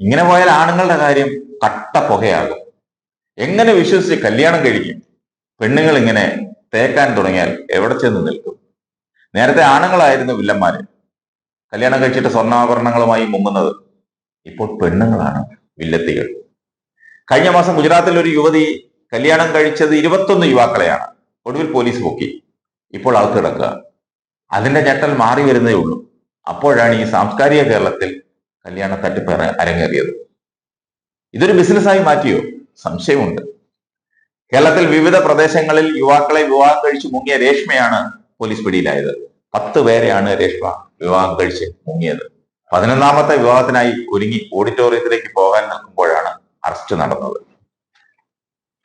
ഇങ്ങനെ പോയാൽ ആണുങ്ങളുടെ കാര്യം കട്ട പുകയാകും. എങ്ങനെ വിശ്വസിച്ച് കല്യാണം കഴിക്കും? പെണ്ണുങ്ങൾ ഇങ്ങനെ തേക്കാൻ തുടങ്ങിയാൽ എവിടെ ചെന്ന് നിൽക്കും? നേരത്തെ ആണുങ്ങളായിരുന്നു വില്ലന്മാര്. കല്യാണം കഴിച്ചിട്ട് സ്വർണാഭരണങ്ങളുമായി മുങ്ങുന്നത് ഇപ്പോൾ പെണ്ണുങ്ങളാണ് വില്ലത്തികൾ. കഴിഞ്ഞ മാസം ഗുജറാത്തിൽ ഒരു യുവതി കല്യാണം കഴിച്ചത് ഇരുപത്തൊന്ന് യുവാക്കളെയാണ്. ഒടുവിൽ പോലീസ് പൊക്കി. ഇപ്പോൾ അകത്ത് കിടക്കുക. അതിന്റെ ഞെട്ടൽ മാറി വരുന്നേ ഉള്ളൂ. അപ്പോഴാണ് ഈ സാംസ്കാരിക കേരളത്തിൽ കല്യാണ തട്ടിപ്പ് അര- അരങ്ങേറിയത്. ഇതൊരു ബിസിനസ്സായി മാറ്റിയോ? സംശയമുണ്ട്. കേരളത്തിൽ വിവിധ പ്രദേശങ്ങളിൽ യുവാക്കളെ വിവാഹം കഴിച്ച് മുങ്ങിയ രേഷ്മയാണ് പോലീസ് പിടിയിലായത്. പത്ത് പേരെയാണ് രേഷ്മ വിവാഹം കഴിച്ച് മുങ്ങിയത്. പതിനൊന്നാമത്തെ വിവാഹത്തിനായി ഒരുങ്ങി ഓഡിറ്റോറിയത്തിലേക്ക് പോകാൻ നിൽക്കുമ്പോഴാണ് അറസ്റ്റ് നടന്നത്.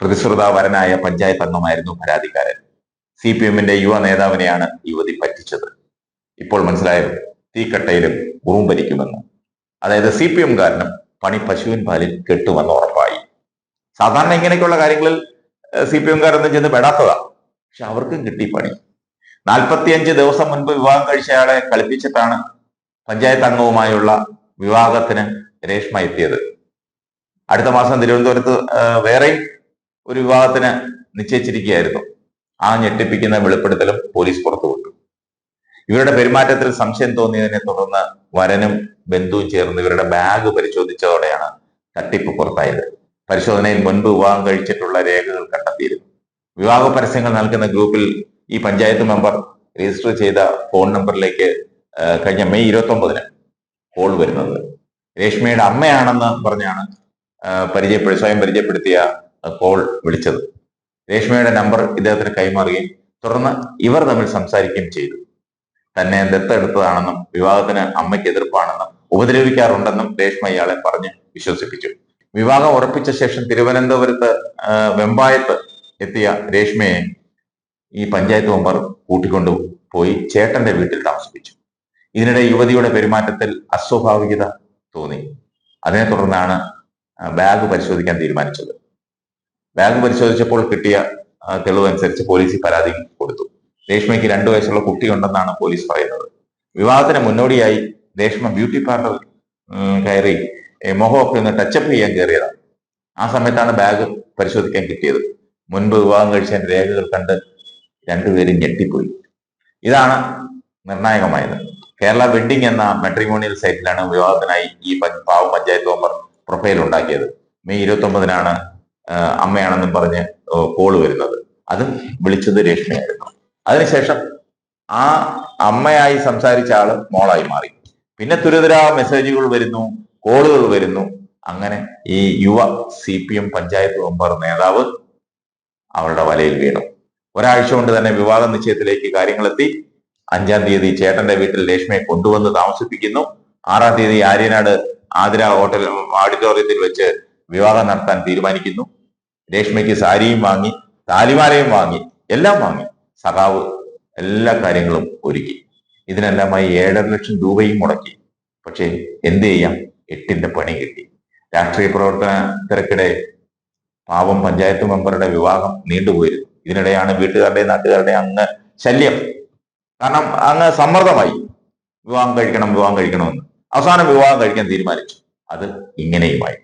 പ്രതിശ്രുതാവരനായ പഞ്ചായത്ത് അംഗമായിരുന്നു പരാതിക്കാരൻ. സി പി എമ്മിന്റെ യുവ നേതാവിനെയാണ് യുവതി പറ്റിച്ചത്. ഇപ്പോൾ മനസ്സിലായത് തീക്കട്ടയിലും ഉറും ഭരിക്കുമെന്ന് അതായത് സി പി എം കാരനും പണി പശുവിൻ പാലിൽ കെട്ടുമെന്ന് ഉറപ്പായി. സാധാരണ ഇങ്ങനെയൊക്കെയുള്ള കാര്യങ്ങളിൽ സി പി എംകാരൊന്നും ചെന്ന് പെടാത്തതാ. പക്ഷെ അവർക്കും കിട്ടി പണി. നാൽപ്പത്തിയഞ്ച് ദിവസം മുൻപ് വിവാഹം കഴിച്ചയാളെ കളിപ്പിച്ചിട്ടാണ് പഞ്ചായത്ത് അംഗവുമായുള്ള വിവാഹത്തിന് രേഷ്മ എത്തിയത്. അടുത്ത മാസം തിരുവനന്തപുരത്ത് വേറെയും ഒരു വിവാഹത്തിന് നിശ്ചയിച്ചിരിക്കുകയായിരുന്നു. ആ ഞെട്ടിപ്പിക്കുന്ന വെളിപ്പെടുത്തലും പോലീസ് പുറത്തുവിട്ടു. ഇവരുടെ പെരുമാറ്റത്തിൽ സംശയം തോന്നിയതിനെ തുടർന്ന് വരനും ബന്ധുവും ചേർന്ന് ഇവരുടെ ബാഗ് പരിശോധിച്ചതോടെയാണ് തട്ടിപ്പ് പുറത്തായത്. പരിശോധനയിൽ മുൻപ് വിവാഹം കഴിച്ചിട്ടുള്ള രേഖകൾ കണ്ടെത്തിയിരുന്നു. വിവാഹ പരസ്യങ്ങൾ നൽകുന്ന ഗ്രൂപ്പിൽ ഈ പഞ്ചായത്ത് മെമ്പർ രജിസ്റ്റർ ചെയ്ത ഫോൺ നമ്പറിലേക്ക് കഴിഞ്ഞ മെയ് ഇരുപത്തി ഒമ്പതിന് കോൾ വരുന്നത്. രേഷ്മയുടെ അമ്മയാണെന്ന് പറഞ്ഞാണ് പരിചയപ്പെടു സ്വയം പരിചയപ്പെടുത്തിയ കോൾ വിളിച്ചത്. രേഷ്മയുടെ നമ്പർ ഇദ്ദേഹത്തിന് കൈമാറുകയും തുടർന്ന് ഇവർ തമ്മിൽ സംസാരിക്കുകയും ചെയ്തു. തന്നെ ദത്തെടുത്തതാണെന്നും വിവാഹത്തിന് അമ്മയ്ക്ക് എതിർപ്പാണെന്നും ഉപദ്രവിക്കാറുണ്ടെന്നും രേഷ്മ ഇയാളെ പറഞ്ഞ് വിശ്വസിപ്പിച്ചു. വിവാഹം ഉറപ്പിച്ച ശേഷം തിരുവനന്തപുരത്ത് വെമ്പായത്ത് എത്തിയ രേഷ്മയെ ഈ പഞ്ചായത്ത് മെമ്പർ കൂട്ടിക്കൊണ്ടു പോയി ചേട്ടന്റെ വീട്ടിൽ താമസിപ്പിച്ചു. ഇതിനിടെ യുവതിയുടെ പെരുമാറ്റത്തിൽ അസ്വാഭാവികത തോന്നി. അതിനെ തുടർന്നാണ് ബാഗ് പരിശോധിക്കാൻ തീരുമാനിച്ചത്. ബാഗ് പരിശോധിച്ചപ്പോൾ കിട്ടിയ തെളിവനുസരിച്ച് പോലീസിൽ പരാതി കൊടുത്തു. രേഷ്മയ്ക്ക് രണ്ടു വയസ്സുള്ള കുട്ടിയുണ്ടെന്നാണ് പോലീസ് പറയുന്നത്. വിവാഹത്തിന് മുന്നോടിയായി രേഷ്മ ബ്യൂട്ടി പാർലർ കയറി മുഖമൊക്കെ ഒന്ന് ടച്ചപ്പ് ചെയ്യാൻ കയറിയതാണ്. ആ സമയത്താണ് ബാഗ് പരിശോധിക്കാൻ കിട്ടിയത്. മുൻപ് വിവാഹം കഴിച്ചതിന്റെ രേഖകൾ കണ്ട് രണ്ടുപേരും ഞെട്ടിപ്പോയി. ഇതാണ് നിർണായകമായത്. കേരള വെഡിങ് എന്ന മെട്രിമോണിയൽ സൈറ്റിലാണ് വിവാഹത്തിനായി ഈ പാവ പഞ്ചായത്ത് മെമ്പർ പ്രൊഫൈൽ ഉണ്ടാക്കിയത്. മെയ് ഇരുപത്തി ഒമ്പതിനാണ് അമ്മയാണെന്നും പറഞ്ഞ് കോൾ വരുന്നത്. അതും വിളിച്ചത് രേഷ്മയായിരുന്നു. അതിനുശേഷം ആ അമ്മയായി സംസാരിച്ച ആൾ മോളായി മാറി. പിന്നെ തുരതുരാ മെസ്സേജുകൾ വരുന്നു കോളുകൾ വരുന്നു. അങ്ങനെ ഈ യുവ C P M panchayat member നേതാവ് അവളുടെ വലയിൽ വീണു. ഒരാഴ്ച കൊണ്ട് തന്നെ വിവാഹ നിശ്ചയത്തിലേക്ക് കാര്യങ്ങളെത്തി. അഞ്ചാം തീയതി ചേട്ടന്റെ വീട്ടിൽ രേഷ്മയെ കൊണ്ടുവന്ന് താമസിപ്പിക്കുന്നു. ആറാം തീയതി ആര്യനാട് ആതിര ഹോട്ടൽ ഓഡിറ്റോറിയത്തിൽ വെച്ച് വിവാഹം നടത്താൻ തീരുമാനിക്കുന്നു. രേഷ്മയ്ക്ക് സാരിയും വാങ്ങി താലിമാലയും വാങ്ങി എല്ലാം വാങ്ങി. സഖാവ് എല്ലാ കാര്യങ്ങളും ഒരുക്കി. ഇതിനെല്ലാമായി ഏഴര ലക്ഷം രൂപയും മുടക്കി. പക്ഷേ എന്ത് ചെയ്യാം? എട്ടിന്റെ പണി കിട്ടി. രാഷ്ട്രീയ പ്രവർത്തന തിരക്കിടെ പാവം പഞ്ചായത്ത് മെമ്പറുടെ വിവാഹം നീണ്ടുപോയിരുന്നു. ഇതിനിടെയാണ് വീട്ടുകാരുടെയും നാട്ടുകാരുടെയും അങ്ങ് ശല്യം. കാരണം അങ്ങ് സമ്മർദ്ദമായി. വിവാഹം കഴിക്കണം വിവാഹം കഴിക്കണമെന്ന്. അവസാനം വിവാഹം കഴിക്കാൻ തീരുമാനിച്ചു. അത് ഇങ്ങനെയുമായി.